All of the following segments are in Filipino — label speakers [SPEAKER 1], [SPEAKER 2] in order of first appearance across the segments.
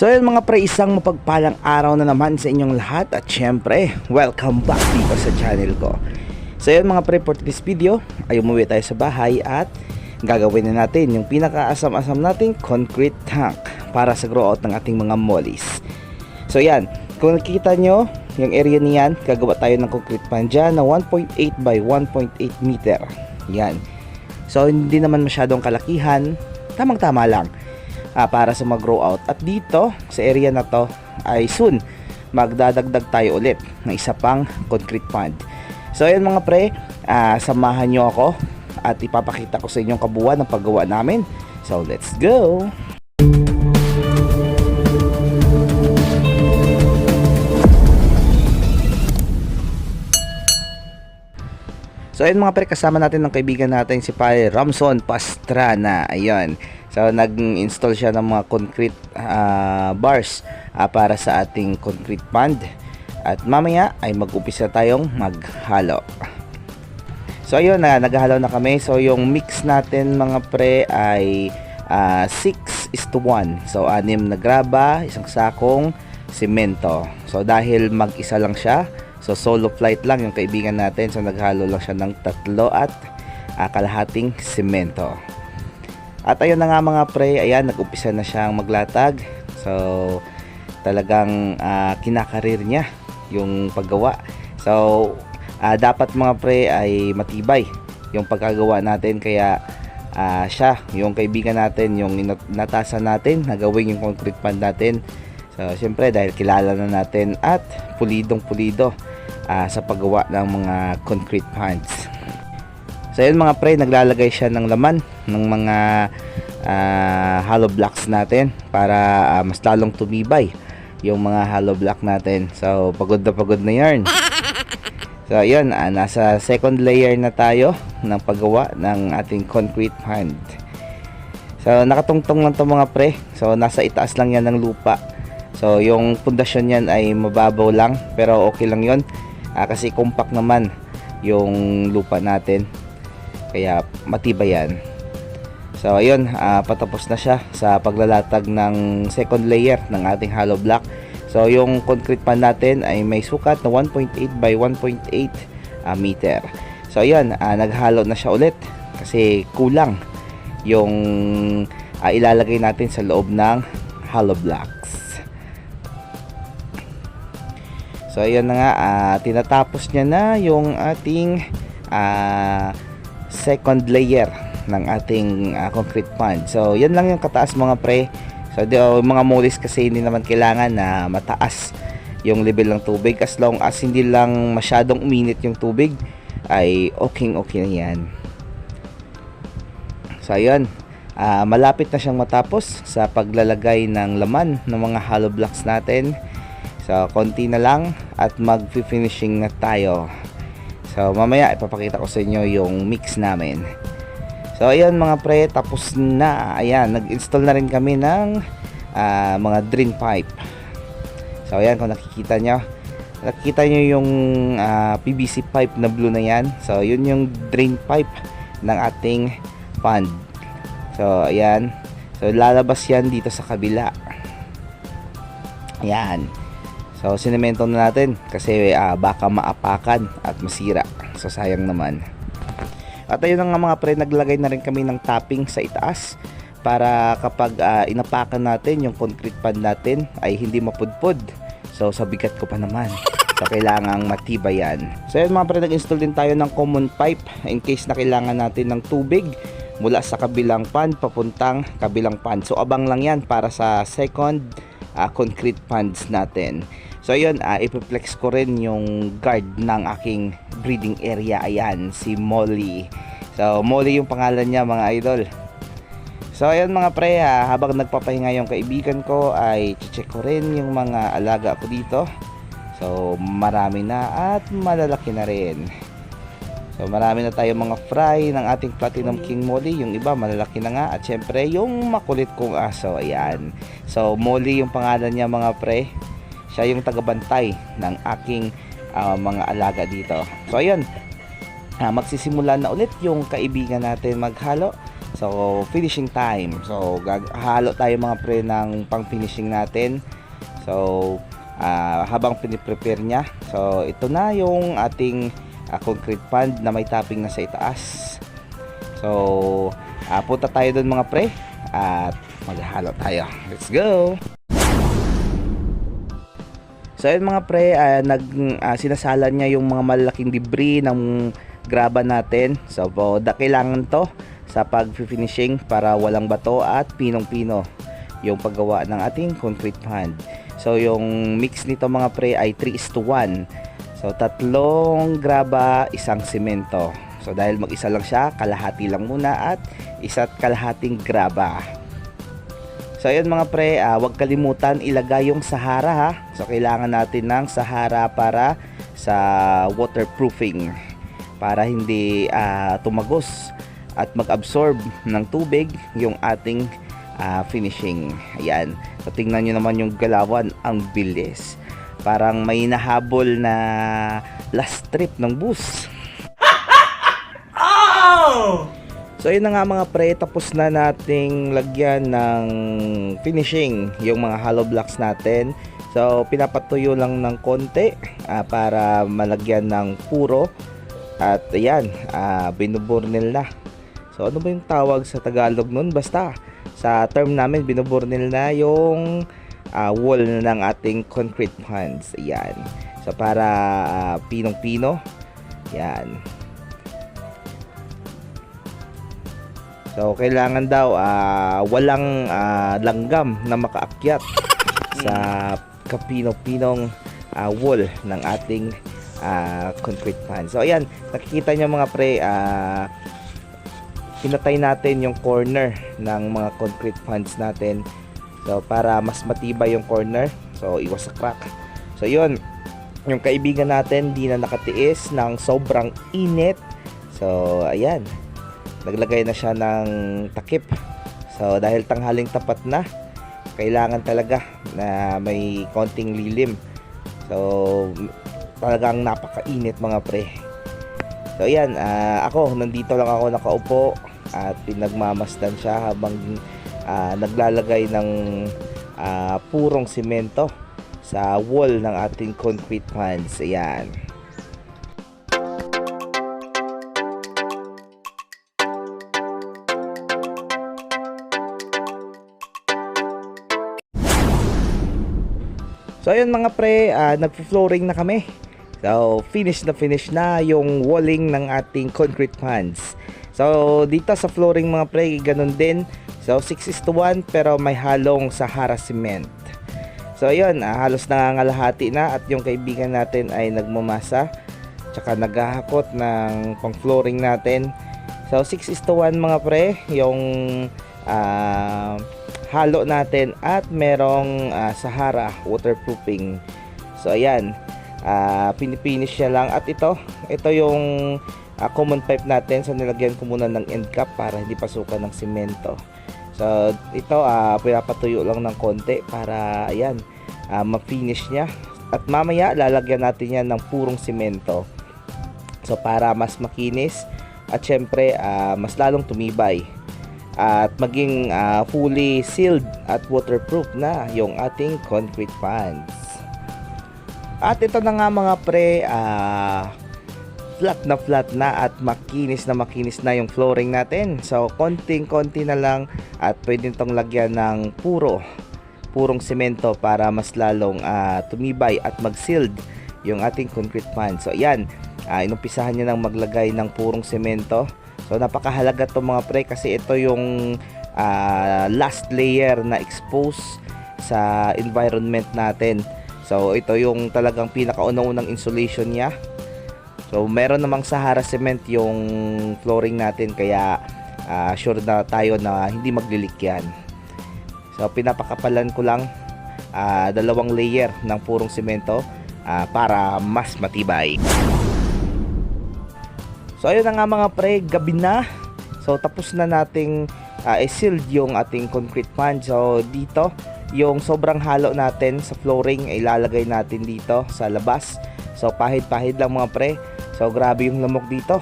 [SPEAKER 1] So yun mga pre, isang mapagpalang araw na naman sa inyong lahat at syempre, welcome back dito sa channel ko. So yun mga pre, for this video ay umuwi tayo sa bahay at gagawin na natin yung pinakaasam-asam nating concrete tank para sa grow out ng ating mga mollies. So yan, kung nakikita nyo, yung area niyan, gagawa tayo ng concrete pan dyan na 1.8 by 1.8 meter. Yan. So hindi naman masyadong kalakihan, tamang-tama lang ah, para sa mag-grow out. At dito sa area na to ay soon magdadagdag tayo ulit ng isa pang concrete pond. So ayun mga pre, ah, samahan nyo ako at ipapakita ko sa inyong kabuuan ng paggawa namin. So let's go! So ayun mga pre, kasama natin ng kaibigan natin si Pare Ramson Pastrana. Ayun. So nag-install siya ng mga concrete ah, bars ah, para sa ating concrete pond. At mamaya ay mag-upisa tayong maghalo. So ayun na, naghalo na kami. So yung mix natin mga pre ay 6 is to 1. So anim na graba, isang sakong simento. So dahil mag-isa lang siya, so solo flight lang yung kaibigan natin. So naghalo lang siya ng tatlo at ah, kalahating simento. At ayun na nga mga pre, ayan nag-umpisa na siyang maglatag. So talagang ah, kinakarir niya yung paggawa. So ah, dapat mga pre ay matibay yung pagkagawa natin kaya ah, siya, yung kaibigan natin, yung natasan natin na gawin yung concrete pad natin. So syempre dahil kilala na natin at pulidong pulido ah, sa paggawa ng mga concrete pads. So yun mga pre, naglalagay siya ng laman ng mga ah, hollow blocks natin para ah, mas lalong tumibay yung mga hollow block natin. So pagod na pagod na yarn. So yun, ah, nasa second layer na tayo ng paggawa ng ating concrete pond. So nakatungtong lang to mga pre. So nasa itaas lang yan ng lupa. So yung pundasyon niyan ay mababaw lang pero okay lang 'yon. Ah, kasi compact naman yung lupa natin. Kaya matibay yan. So ayun, ah, patapos na siya sa paglalatag ng second layer ng ating hollow block. So yung concrete pan natin ay may sukat na 1.8 by 1.8 ah, meter. So ayun, ah, naghalo na siya ulit kasi kulang yung ah, ilalagay natin sa loob ng hollow blocks. So ayun na nga, ah, tinatapos niya na yung ating ah, second layer ng ating ah, concrete pond. So yan lang yung kataas mga pre. So di, oh, mga molis kasi hindi naman kailangan na mataas yung level ng tubig as long as hindi lang masyadong uminit yung tubig ay okay okay na yan. So ayun, ah, malapit na siyang matapos sa paglalagay ng laman ng mga hollow blocks natin. So konti na lang at mag-finishing na tayo. So mamaya ipapakita ko sa inyo yung mix namin. So ayun mga pre, tapos na. Ayan, nag-install na rin kami ng ah, mga drain pipe. So ayan kung nakikita nyo. Nakikita nyo yung ah, PVC pipe na blue na yan. So yun yung drain pipe ng ating pond. So ayan. So lalabas yan dito sa kabila. Ayan. So sinemento na natin kasi ah, baka maapakan at masira. So sayang naman. At ayun nga mga pre, naglagay na rin kami ng topping sa itaas para kapag ah, inapakan natin yung concrete pad natin ay hindi mapudpod. So sa bigat ko pa naman. So kailangang matibay yan. So ayun mga pre, nag-install din tayo ng common pipe in case na kailangan natin ng tubig mula sa kabilang pan papuntang kabilang pan. So abang lang yan para sa second ah, concrete pans natin. So ayun, uh, ipiplex ko rin yung guard ng aking breeding area. Ayan, si Molly. So Molly yung pangalan niya mga idol. So ayun mga pre, ah, habang nagpapahinga yung kaibigan ko ay check ko rin yung mga alaga ko dito. So marami na at malalaki na rin. So marami na tayo mga fry ng ating Platinum King Molly. Yung iba malalaki na nga. At syempre yung makulit kong aso. Ayan. So Molly yung pangalan niya mga pre. Siya yung tagabantay ng aking ah, mga alaga dito. So ayun. Ah, magsisimula na ulit yung kaibigan natin maghalo. So, finishing time. So, halo tayo mga pre ng pang finishing natin. So, ah, habang piniprepare niya. So, ito na yung ating ah, concrete pond na may topping na sa itaas. So, ah, punta tayo doon mga pre at maghahalo tayo. Let's go! So ayun mga pre, ah, nag ah, sinasalan niya yung mga malalaking debris ng graba natin. So po, da kailangan to sa pag-finishing para walang bato at pinong-pino yung paggawa ng ating concrete pond. So yung mix nito mga pre ay 3 is to 1. So tatlong graba, isang semento. So dahil mag-isa lang siya, kalahati lang muna at isa't kalahating graba. So ayun mga pre, ah, huwag kalimutan ilagay yung Sahara ha. So kailangan natin ng Sahara para sa waterproofing para hindi ah, tumagos at mag-absorb ng tubig yung ating ah, finishing. Ayan. So tingnan nyo naman yung galawan, ang bilis. Parang may nahabol na last trip ng bus. So yun na nga mga pre, tapos na nating lagyan ng finishing yung mga hollow blocks natin. So pinapatuyo lang ng konti ah, para malagyan ng puro. At ayan, ah, binuburnil na. So ano ba yung tawag sa Tagalog nun? Basta sa term namin binuburnil na yung ah, wall ng ating concrete ponds. Ayan. So para ah, pinong-pino. Yan. So kailangan daw ah, walang ah, langgam na makaakyat sa kapino-pinong ah, wall ng ating ah, concrete pan. So ayan, nakikita nyo mga pre, ah, pinatay natin yung corner ng mga concrete pans natin. So para mas matibay yung corner, so iwas sa crack. So yun, yung kaibigan natin di na nakatiis ng sobrang init. So ayan, naglagay na siya ng takip. So dahil tanghaling tapat na, kailangan talaga na may konting lilim. So talagang napakainit mga pre. So ayan, ah, ako nandito lang ako nakaupo at pinagmamasdan siya habang ah, naglalagay ng ah, purong simento sa wall ng ating concrete pans. Ayan. So ayun mga pre, uh, nagpo-flooring na kami. So finish na finish na yung walling ng ating concrete pans. So dito sa flooring mga pre, ganun din. So 6 is to 1 pero may halong Sahara cement. So ayun, ah, halos nangangalahati na at yung kaibigan natin ay nagmamasa. Tsaka naghahakot ng pang flooring natin. So 6 is to 1 mga pre, yung ah, halo natin at merong ah, Sahara waterproofing. So ayan, ah pinipinish siya lang at ito, ito yung ah, common pipe natin. So nilagyan ko muna ng end cap para hindi pasukan ng simento. So ito ah pinapatuyo lang ng konti para ayan, ah, ma-finish niya. At mamaya lalagyan natin yan ng purong simento. So para mas makinis at syempre ah, mas lalong tumibay at maging ah, fully sealed at waterproof na yung ating concrete pans. At ito na nga mga pre, ah, flat na flat na at makinis na makinis na yung flooring natin. So konting-konti na lang at pwede itong lagyan ng puro purong semento para mas lalong ah, tumibay at mag-sealed yung ating concrete pan. So ayan, ah, inumpisahan niya ng maglagay ng purong semento. So napakahalaga to mga pre kasi ito yung ah, last layer na expose sa environment natin. So ito yung talagang pinakaunang-unang insulation niya. So meron namang Sahara cement yung flooring natin kaya ah, sure na tayo na hindi maglilik yan. So pinapakapalan ko lang ah, dalawang layer ng purong semento ah, para mas matibay. So ayun na nga mga pre, gabi na. So tapos na nating uh, sealed yung ating concrete pan. So dito, yung sobrang halo natin sa flooring ay ilalagay natin dito sa labas. So pahid-pahid lang mga pre. So grabe yung lamok dito.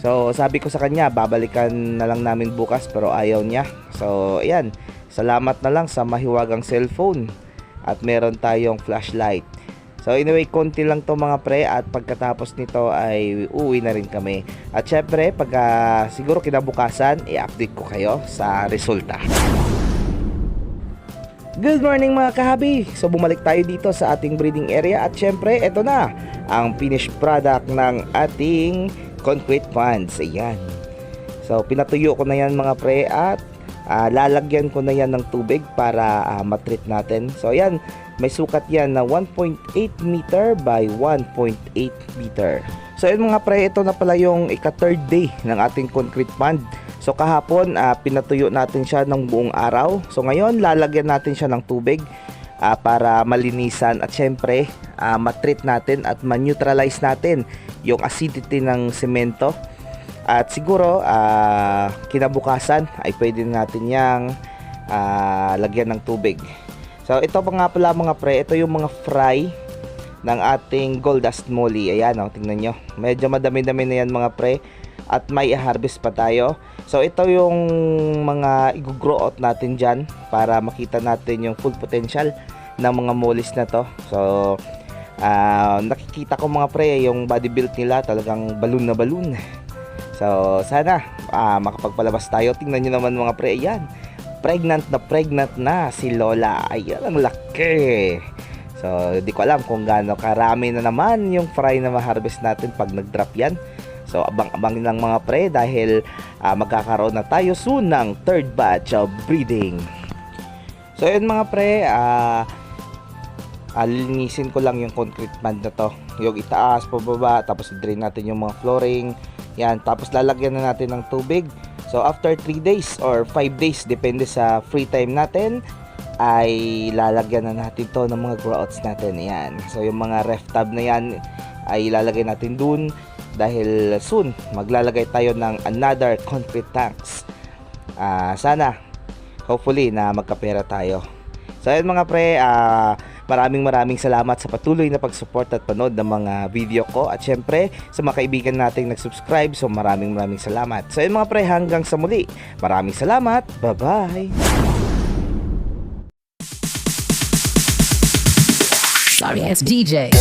[SPEAKER 1] So sabi ko sa kanya, babalikan na lang namin bukas pero ayaw niya. So ayan, salamat na lang sa mahiwagang cellphone at meron tayong flashlight. So anyway, konti lang to mga pre at pagkatapos nito ay uwi na rin kami. At syempre, pag ah, siguro kinabukasan, i-update ko kayo sa resulta. Good morning mga kahabi! So bumalik tayo dito sa ating breeding area at syempre ito na ang finished product ng ating concrete ponds. Ayan. So pinatuyo ko na yan mga pre at ah, lalagyan ko na yan ng tubig para ah, matreat natin. So ayan, may sukat yan na 1.8 meter by 1.8 meter. So yun mga pre, ito na pala yung ika-third day ng ating concrete pond. So kahapon, ah, pinatuyo natin siya ng buong araw. So ngayon, lalagyan natin siya ng tubig ah, para malinisan at syempre, ah, matreat natin at ma-neutralize natin yung acidity ng semento. At siguro, ah, kinabukasan ay pwede natin yang ah, lagyan ng tubig. So ito pa nga pala mga pre, ito yung mga fry ng ating gold dust molly. Ayan oh, tingnan nyo. Medyo madami-dami na yan mga pre. At may harvest pa tayo. So ito yung mga i-grow out natin dyan para makita natin yung full potential ng mga mollies na to. So ah, nakikita ko mga pre yung body build nila talagang balloon na balloon. So sana ah, makapagpalabas tayo. Tingnan nyo naman mga pre. Ayan. Pregnant na pregnant na si Lola. Ayan ang laki. So, di ko alam kung gaano karami na naman yung fry na ma-harvest natin pag nag-drop yan. So, abang-abang lang mga pre dahil ah, magkakaroon na tayo soon ng third batch of breeding. So, yun mga pre, ah alinisin ko lang yung concrete pad na to. Yung itaas, pababa, tapos drain natin yung mga flooring. Yan, tapos lalagyan na natin ng tubig. So, after 3 days or 5 days, depende sa free time natin, ay lalagyan na natin to ng mga growouts natin. Yan. So, yung mga ref tab na yan, ay ilalagay natin dun dahil soon maglalagay tayo ng another concrete tanks. Ah, sana hopefully na magkapera tayo. So ayun mga pre, ah, maraming maraming salamat sa patuloy na pag-support at panood ng mga video ko at syempre sa mga kaibigan nating nag-subscribe so maraming maraming salamat. So ayun mga pre, hanggang sa muli. Maraming salamat. Bye-bye.
[SPEAKER 2] Sorry ass DJ.